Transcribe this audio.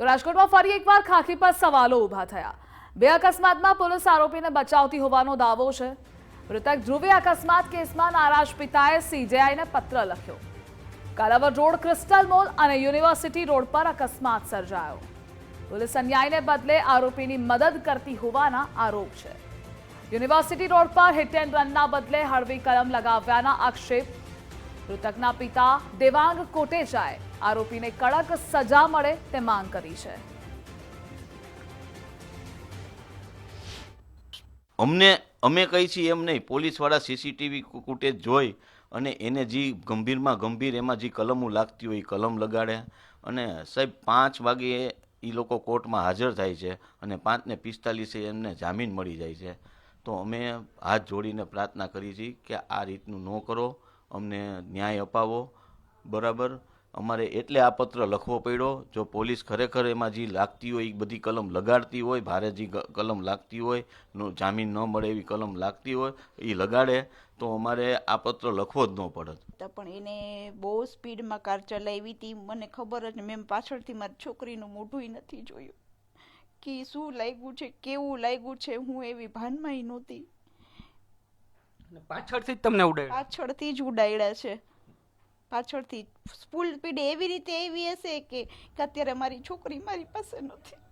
તો રાજકોટમાં ફરી એકવાર ખાખી પર સવાલો ઊભા થયા. બે અકસ્માતમાં પોલીસ આરોપીને બચાવતી હોવાનો દાવો છે. મૃતક ધ્રુવી અકસ્માત કેસમાં નારાજ પિતાએ સીજેઆઈને પત્ર લખ્યો. કાલાવર રોડ, ક્રિસ્ટલ મોલ અને યુનિવર્સિટી રોડ પર અકસ્માત સર્જાયો. પોલીસ અન્યાયને બદલે આરોપીની મદદ કરતી હોવાના આરોપ છે. યુનિવર્સિટી રોડ પર હિટ એન્ડ રનના બદલે હળવી કલમ લગાવ્યાના આક્ષેપ મૃતકના પિતા દેવાંગ કોટેચાએ આરોપીને કડક સજા મળે તે માંગ કરી છે. અમને, અમે કહી છીએ એમ નહીં, પોલીસવાળા સીસીટીવી ફૂટેજ જોઈ અને એને જે ગંભીરમાં ગંભીર એમાં જે કલમો લાગતી હોય એ કલમ લગાડે અને સાહેબ પાંચ વાગે એ લોકો કોર્ટમાં હાજર થાય છે અને પાંચને પિસ્તાલીસે એમને જામીન મળી જાય છે. તો અમે હાથ જોડીને પ્રાર્થના કરી છીએ કે આ રીતનું ન કરો. અમને ન્યાય અપાવો. બરાબર? અમારે એટલે આ પત્ર લખવો પડ્યો. જો પોલીસ ખરેખર એમાં જે લાગતી હોય એ બધી કલમ લગાડતી હોય, ભારે જે કલમ લાગતી હોય જામીન ન મળે એવી કલમ લાગતી હોય એ લગાડે, તો અમારે આ પત્ર લખવો જ ન પડત પણ એને બહુ સ્પીડમાં કાર ચલાવી હતી. મને ખબર જ, મેં પાછળથી મારી છોકરીનું મોઢું નથી જોયું. કે શું લાગ્યું છે, કેવું લાગ્યું છે, હું એવી ભાનમાં નહોતી. પાછળથી જ તમને ઉડાડ્યો. પાછળથી જ ઉડાડ્યા છે. પાછળથી ફૂલ સ્પીડ એવી રીતે એવી હશે કે અત્યારે મારી છોકરી મારી પાસે નથી.